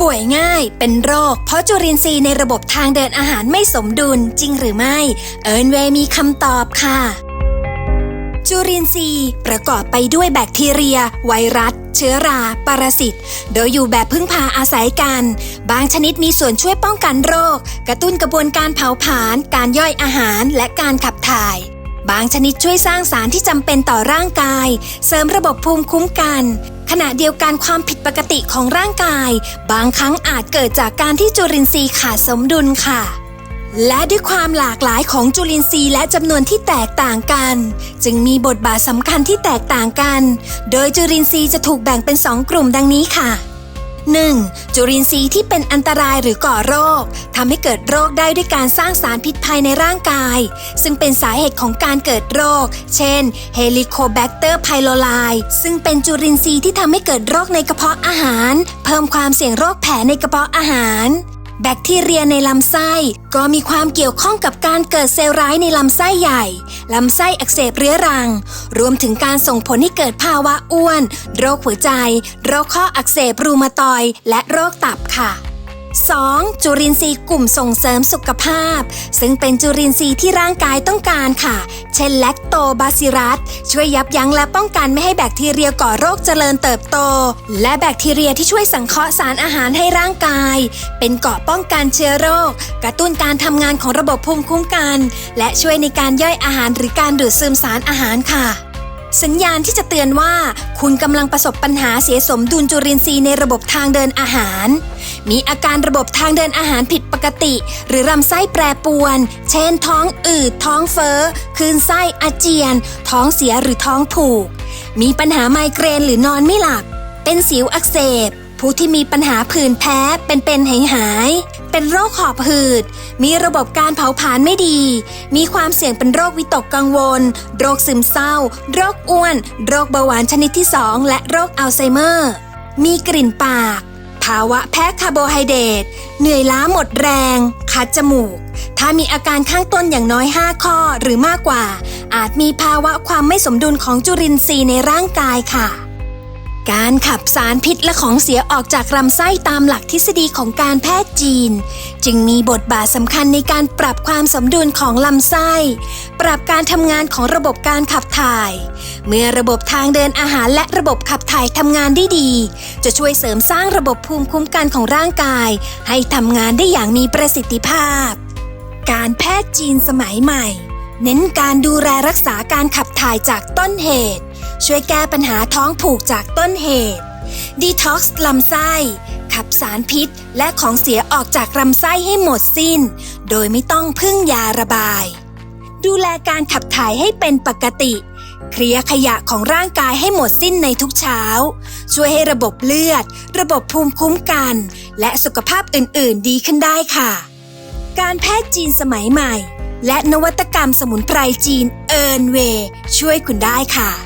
ป่วยง่ายเป็นโรค เพราะจุลินทรีย์ในระบบทางเดินอาหารไม่สมดุลจริงหรือไม่ เอิร์นเวย์มีคำตอบค่ะ จุลินทรีย์ประกอบไปด้วยแบคทีเรีย ไวรัสเชื้อรา ปรสิต โดยอยู่แบบพึ่งพาอาศัยกัน บางชนิดมีส่วนช่วยป้องกันโรค กระตุ้นกระบวนการเผาผลาญ การย่อยอาหาร และการขับถ่าย บางชนิดช่วยสร้างสารที่จำเป็นต่อร่างกาย เสริมระบบภูมิคุ้มกัน ขณะเดียวกันความผิดปกติของร่างกาย บางครั้งอาจเกิดจากการที่จุลินทรีย์ขาดสมดุลค่ะ และด้วยความหลากหลายของจุลินทรีย์และจำนวนที่แตกต่างกัน จึงมีบทบาทสำคัญที่แตกต่างกัน โดยจุลินทรีย์จะถูกแบ่งเป็น2กลุ่มดังนี้ค่ะ 1. จุลินทรีย์ที่เป็นอันตรายหรือก่อโรคทำให้เกิดโรคได้ด้วยการสร้างสารพิษภายในร่างกาย ซึ่งเป็นสาเหตุของการเกิดโรค เช่น Helicobacter pylori ซึ่งเป็นจุลินทรีย์ที่ทำให้เกิดโรคในกระเพาะอาหาร เพิ่มความเสี่ยงโรคแผลในกระเพาะอาหาร แบคทีเรียในลำไส้ ก็มีความเกี่ยวข้องกับการเกิดเซลล์ร้ายในลำไส้ใหญ่ ลำไส้อักเสบเรื้อรัง รวมถึงการส่งผลให้เกิดภาวะอ้วน โรคหัวใจ โรคข้ออักเสบรูมาตอย และโรคตับค่ะ 2. จุลินทรีย์กลุ่มส่งเสริมสุขภาพ ซึ่งเป็นจุลินทรีย์ที่ร่างกายต้องการค่ะ เช่นแลคโตบาซิรัสช่วยยับยั้งและป้องกันไม่ให้แบคทีเรียก่อโรคเจริญเติบโต และแบคทีเรียที่ช่วยสังเคราะห์สารอาหารให้ร่างกาย เป็นเกาะป้องกันเชื้อโรค กระตุ้นการทำงานของระบบภูมิคุ้มกัน และช่วยในการย่อยอาหารหรือการดูดซึมสารอาหารค่ะ สัญญาณที่จะเตือนว่า คุณกำลังประสบปัญหาเสียสมดุลจุลินทรีย์ในระบบทางเดินอาหาร มีอาการระบบทางเดินอาหารผิดปกติ หรือลำไส้แปรปวน เช่น ท้องอืด ท้องเฟ้อคลื่นไส้อาเจียน ท้องเสียหรือท้องผูก มีปัญหาไมเกรนหรือนอนไม่หลับ เป็นสิวอักเสบ ผู้ที่มีปัญหาผื่นแพ้เป็นเป็นหายหาย เป็นโรคหอบหืด มีระบบการเผาผลาญไม่ดี มีความเสี่ยงเป็นโรควิตกกังวล โรคซึมเศร้า โรคอ้วน โรคเบาหวานชนิดที่ 2 และโรคอัลไซเมอร์ มีกลิ่นปาก ภาวะแพ้คาร์โบไฮเดรต เหนื่อยล้าหมดแรง คัดจมูก ถ้ามีอาการข้างต้นอย่างน้อย 5 ข้อหรือมากกว่า อาจมีภาวะความไม่สมดุลของจุลินทรีย์ในร่างกายค่ะ การขับสารพิษและของเสียออกจากลำไส้ตามหลักทฤษฎีของการแพทย์จีน จึงมีบทบาทสำคัญในการปรับความสมดุลของลำไส้ ปรับการทำงานของระบบการขับถ่าย เมื่อระบบทางเดินอาหารและระบบขับถ่ายทำงานได้ดี จะช่วยเสริมสร้างระบบภูมิคุ้มกันของร่างกาย ให้ทำงานได้อย่างมีประสิทธิภาพ การแพทย์จีนสมัยใหม่ เน้นการดูแลรักษาการขับถ่ายจากต้นเหตุ ช่วยแก้ปัญหาท้องผูกจากต้นเหตุดีท็อกซ์ลำไส้ขับสารพิษและของเสียออกจากลำไส้ให้หมดสิ้น โดยไม่ต้องพึ่งยาระบาย ดูแลการขับถ่ายให้เป็นปกติ เคลียร์ขยะของร่างกายให้หมดสิ้นในทุกเช้า ช่วยให้ระบบเลือด ระบบภูมิคุ้มกัน และสุขภาพอื่น ๆ ดีขึ้นได้ค่ะ การแพทย์จีนสมัยใหม่ และนวัตกรรมสมุนไพรจีนเอิร์นเวช่วยคุณได้ค่ะ